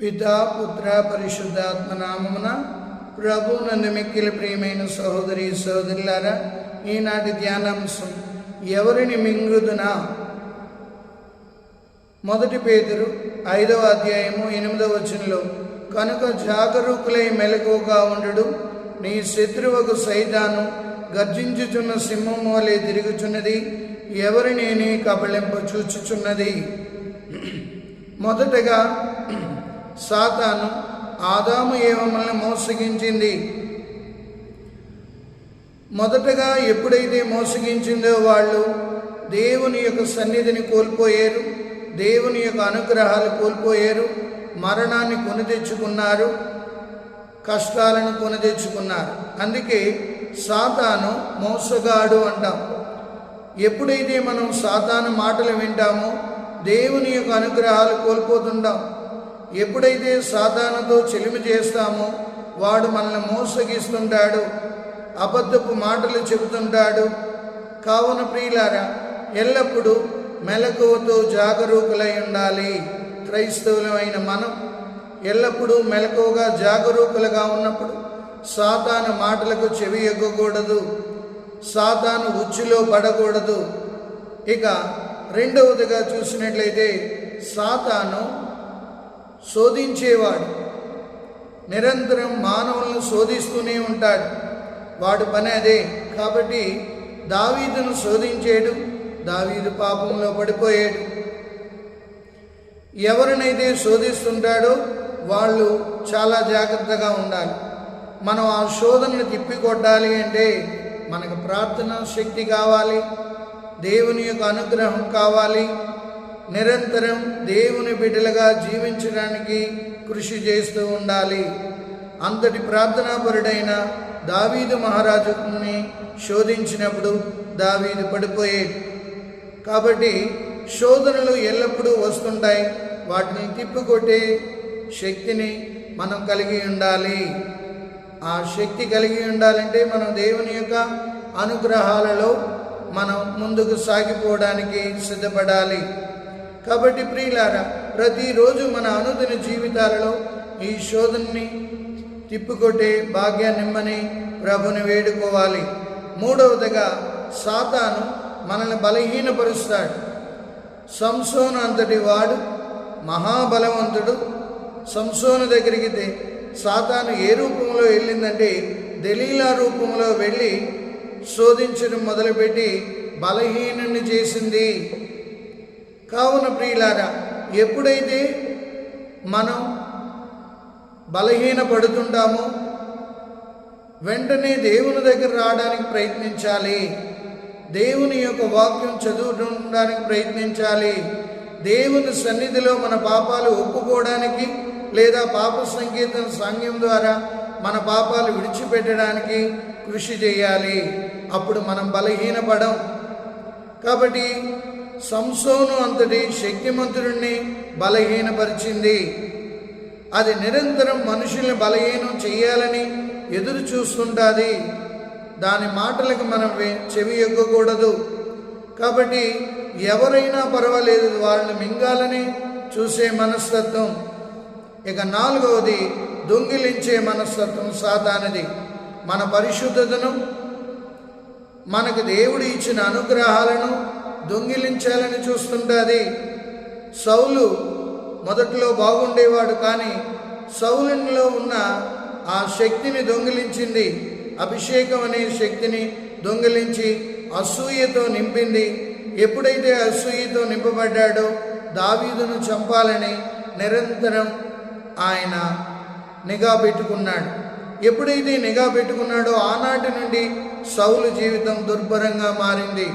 పితా పుత్ర పరిశుద్ధాత్మ నామమున ప్రభు నందు మిక్కిలి ప్రియమైన సహోదరి సహోదరులారా ఈనాటి ధ్యానాంశం ఎవరిని మింగుదునా? మొదటి పేదరు ఐదవ అధ్యాయము ఎనిమిదవ వచనంలో కనుక జాగరూకులై మెలకువగా ఉండడు నీ శత్రువుకు సైతాను గర్జించుచున్న సింహం వలె తిరుగుచున్నది ఎవరిని నీ కబళింప చూచుచున్నది? మొదటగా సాతాను ఆదాము ఏవమల్ని మోసగించింది? మొదటగా ఎప్పుడైతే మోసగించిందో వాళ్ళు దేవుని యొక్క సన్నిధిని కోల్పోయారు దేవుని యొక్క అనుగ్రహాలు కోల్పోయారు మరణాన్ని కొని తెచ్చుకున్నారు కష్టాలను కొని తెచ్చుకున్నారు. అందుకే సాతాను మోసగాడు అంటాం. ఎప్పుడైతే మనం సాతాను మాటలు వింటామో దేవుని యొక్క అనుగ్రహాలు కోల్పోతుంటాం. ఎప్పుడైతే సాధారణతో చెలిమి చేస్తామో వాడు మనల్ని మోసగిస్తుంటాడు అబద్ధపు మాటలు చెబుతుంటాడు. కావున ప్రియులారా ఎల్లప్పుడూ మెలకువతో జాగరూకులై ఉండాలి. క్రైస్తవులమైన మనం ఎల్లప్పుడూ మెలకువగా జాగరూకులుగా ఉన్నప్పుడు సాతాను మాటలకు చెవి ఎగ్గకూడదు సాతాను ఉచ్చులో పడకూడదు. ఇక రెండవదిగా చూసినట్లయితే సాతాను శోధించేవాడు. నిరంతరం మానవులను శోధిస్తూనే ఉంటాడు. వాడు పని అదే. కాబట్టి దావీదును శోధించేడు. దావీదు పాపంలో పడిపోయాడు. ఎవరినైతే శోధిస్తుంటాడో వాళ్ళు చాలా జాగ్రత్తగా ఉండాలి. మనం ఆ శోధనను తిప్పికొట్టాలి అంటే మనకు ప్రార్థన శక్తి కావాలి. దేవుని యొక్క అనుగ్రహం కావాలి. నిరంతరం దేవుని బిడ్డలుగా జీవించడానికి కృషి చేస్తూ ఉండాలి. అంతటి ప్రార్థనాపరుడైన దావీదు మహారాజుని శోధించినప్పుడు దావీదు పడిపోయేది. కాబట్టి శోధనలు ఎల్లప్పుడూ వస్తుంటాయి. వాటిని తిప్పికొట్టే శక్తిని మనం కలిగి ఉండాలి. ఆ శక్తి కలిగి ఉండాలంటే మనం దేవుని యొక్క అనుగ్రహాలలో మనం ముందుకు సాగిపోవడానికి సిద్ధపడాలి. కాబట్టి ప్రియులారా ప్రతిరోజు మన అనుదిన జీవితాలలో ఈ శోధనని తిప్పుకొట్టే భాగ్యాన్నిమ్మని ప్రభుని వేడుకోవాలి. మూడవదిగా సాతాను మనల్ని బలహీనపరుస్తాడు. సంసోను అంతటి వాడు మహాబలవంతుడు. సంసోను దగ్గరికి సాతాను ఏ రూపంలో వెళ్ళిందంటే దలీలా రూపంలో వెళ్ళి శోధించడం మొదలుపెట్టి బలహీనుని చేసింది. కావున ప్రియులారా ఎప్పుడైతే మనం బలహీన పడుతుంటామో వెంటనే దేవుని దగ్గర రావడానికి ప్రయత్నించాలి. దేవుని యొక్క వాక్యం చదువుతుండడానికి ప్రయత్నించాలి. దేవుని సన్నిధిలో మన పాపాలు ఒప్పుకోవడానికి లేదా పాప సంగీతం సాంగ్యం ద్వారా మన పాపాలు విడిచిపెట్టడానికి కృషి చేయాలి. అప్పుడు మనం బలహీనపడం. కాబట్టి సంసోను అంతటి శక్తిమంతుడిని బలహీనపరిచింది. అది నిరంతరం మనుషుల్ని బలహీనం చేయాలని ఎదురు చూస్తుంటుంది. దాని మాటలకు మనం చెవి ఎగ్గకూడదు. కాబట్టి ఎవరైనా పర్వాలేదు వాళ్ళని మింగాలని చూసే మనస్తత్వం. ఇక నాలుగవది దొంగిలించే మనస్తత్వం సాతానిది. మన పరిశుద్ధతను మనకు దేవుడు ఇచ్చిన అనుగ్రహాలను దొంగిలించాలని చూస్తుంటుంది. సౌలు మొదట్లో బాగుండేవాడు కానీ సౌలునిలో ఉన్న ఆ శక్తిని దొంగిలించింది. అభిషేకం అనే శక్తిని దొంగిలించి అసూయతో నింపింది. ఎప్పుడైతే అసూయతో నింపబడ్డాడో దావీదును చంపాలని నిరంతరం ఆయన నిఘా పెట్టుకున్నాడు. ఎప్పుడైతే నిఘా పెట్టుకున్నాడో ఆనాటి నుండి సౌలు జీవితం దుర్భరంగా మారింది.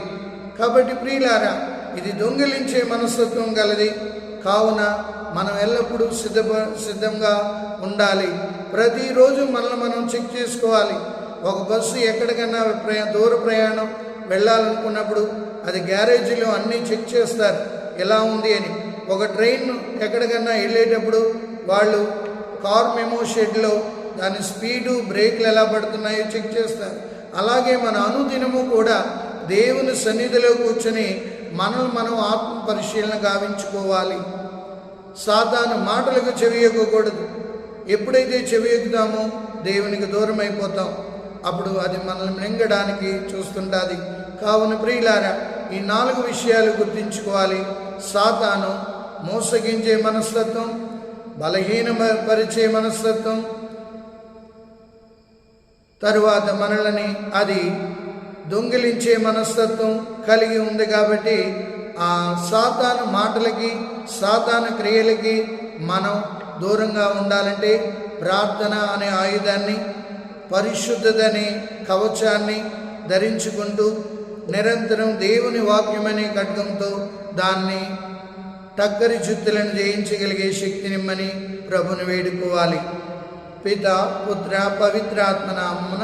కాబట్టి ప్రియులారా ఇది దొంగిలించే మనస్తత్వం గలది. కావున మనం ఎల్లప్పుడూ సిద్ధ సిద్ధంగా ఉండాలి. ప్రతిరోజు మనల్ని మనం చెక్ చేసుకోవాలి. ఒక బస్సు ఎక్కడికైనా ప్రయా దూర ప్రయాణం వెళ్ళాలనుకున్నప్పుడు అది గ్యారేజీలో అన్నీ చెక్ చేస్తారు. ఎలా ఉంది అని. ఒక ట్రైన్ ఎక్కడికన్నా వెళ్ళేటప్పుడు వాళ్ళు కార్ మెమో షెడ్లో దాని స్పీడు బ్రేక్లు ఎలా పడుతున్నాయో చెక్ చేస్తారు. అలాగే మన అనుదినము కూడా దేవుని సన్నిధిలో కూర్చొని మనల్ని మనం ఆత్మ పరిశీలన గావించుకోవాలి. సాధారణ మాటలకు చెవియకూడదు ఎప్పుడైతే చెవియకుతామో దేవునికి దూరం అయిపోతాం. అప్పుడు అది మనల్ని మింగడానికి చూస్తుంటుంది. కావున ప్రియులారా ఈ నాలుగు విషయాలు గుర్తించుకోవాలి. సాతాను మోసగించే మనస్తత్వం బలహీనపరిచే మనస్తత్వం తరువాత మనల్ని అది దొంగిలించే మనస్తత్వం కలిగి ఉంది కాబట్టి ఆ సాతాను మాటలకి సాతాను క్రియలకి మనం దూరంగా ఉండాలంటే ప్రార్థన అనే ఆయుధాన్ని పరిశుద్ధతని కవచాన్ని ధరించుకుంటూ నిరంతరం దేవుని వాక్యమనే ఖడ్గంతో దాన్ని టక్కరి చిత్తులను జయించగలిగే శక్తినిమ్మని ప్రభుని వేడుకోవాలి. పిత పుత్ర పవిత్రాత్మ నామమున